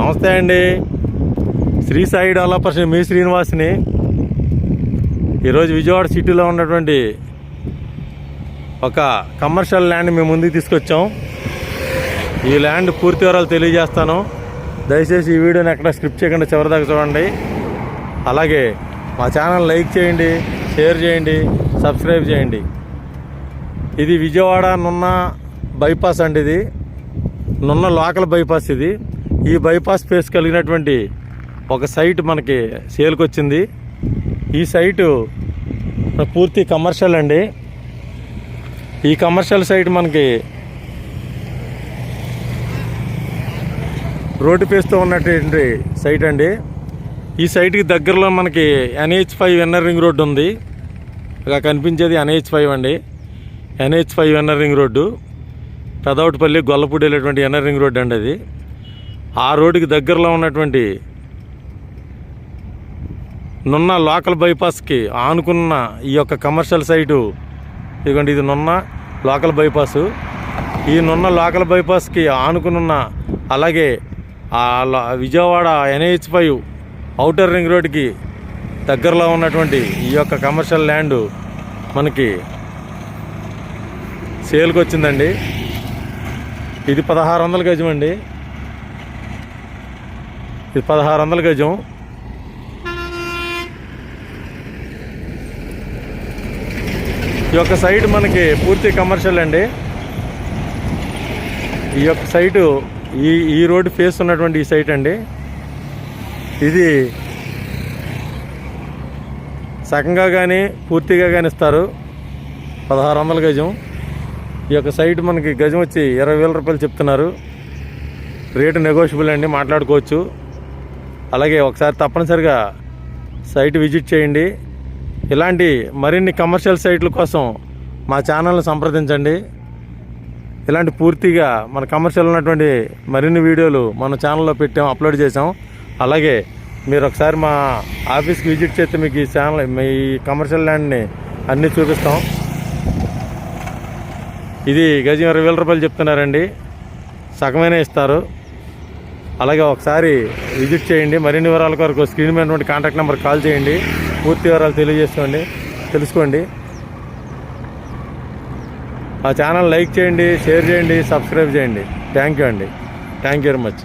నమస్తే అండి. శ్రీ సాయి డెవలపర్స్ మీ శ్రీనివాస్ని. ఈరోజు విజయవాడ సిటీలో ఉన్నటువంటి ఒక కమర్షియల్ ల్యాండ్ మేము ముందుకు తీసుకొచ్చాం. ఈ ల్యాండ్ పూర్తి వివరాలు తెలియజేస్తాను. దయచేసి ఈ వీడియోని ఎక్కడ స్క్రిప్ట్ చేయకుండా చివరిదాకా చూడండి. అలాగే మా ఛానల్ లైక్ చేయండి షేర్ చేయండి సబ్స్క్రైబ్ చేయండి. ఇది విజయవాడ నున్న బైపాస్ అండి ఇది. నున్న లోకల్ బైపాస్ ఇది. ఈ బైపాస్ స్పేస్ కలిగినటువంటి ఒక సైట్ మనకి సేల్కి వచ్చింది. ఈ సైటు పూర్తి కమర్షియల్ అండి. ఈ కమర్షియల్ సైట్ మనకి రోడ్డు పేస్తూ ఉన్నటువంటి సైట్ అండి. ఈ సైట్కి దగ్గరలో మనకి NH five NR ring road ఉంది. ఇలా కనిపించేది ఎన్హెచ్ ఫైవ్ అండి. NH five NR ring road. Pedavatipalli Gollapudi వెళ్ళేటువంటి ఎన్ఆర్ రింగ్ రోడ్డు అండి అది. ఆ రోడ్డుకి దగ్గరలో ఉన్నటువంటి నున్న లోకల్ బైపాస్కి ఆనుకున్న ఈ యొక్క కమర్షియల్ సైటు. ఇదిగోండి ఇది నున్న లోకల్ బైపాసు. ఈ నున్న లోకల్ బైపాస్కి ఆనుకున్న అలాగే Vijayawada NH five outer ring రోడ్కి దగ్గరలో ఉన్నటువంటి ఈ యొక్క కమర్షియల్ ల్యాండ్ మనకి సేల్కి వచ్చిందండి ఇది పదహారు వందల గజం అండి ఇది పదహారు వందల గజం. ఈ యొక్క సైట్ మనకి పూర్తి కమర్షియల్ అండి. ఈ యొక్క సైటు ఈ ఈ రోడ్డు ఫేస్ ఉన్నటువంటి ఈ సైట్ అండి. ఇది సగంగా కానీ పూర్తిగా కానీ ఇస్తారు. పదహారు వందల గజం. ఈ యొక్క సైట్ మనకి గజం వచ్చి ఇరవై వేల రూపాయలు చెప్తున్నారు. రేటు నెగోషియబుల్ అండి మాట్లాడుకోవచ్చు. అలాగే ఒకసారి తప్పనిసరిగా సైట్ విజిట్ చేయండి. ఇలాంటి మరిన్ని కమర్షియల్ సైట్ల కోసం మా ఛానల్ని సంప్రదించండి. ఇలాంటి పూర్తిగా మన కమర్షియల్ ఉన్నటువంటి మరిన్ని వీడియోలు మన ఛానల్లో పెట్టాం అప్లోడ్ చేసాం అలాగే మీరు ఒకసారి మా ఆఫీస్కి విజిట్ చేస్తే మీకు ఈ ఛానల్ మీ కమర్షియల్ ల్యాండ్ని అన్నీ చూపిస్తాం. ఇది గజం ఇరవై వేల రూపాయలు చెప్తున్నారండి. సగమైనా ఇస్తారు. అలాగే ఒకసారి విజిట్ చేయండి. మరిన్ని వివరాల కొరకు స్క్రీన్ మీద ఉన్నటువంటి కాంటాక్ట్ నెంబర్ కాల్ చేయండి. పూర్తి వివరాలు తెలియజేసుకోండి. తెలుసుకోండి. మా ఛానల్ లైక్ చేయండి షేర్ చేయండి సబ్స్క్రైబ్ చేయండి. థ్యాంక్ యూ అండి. Thank you very much.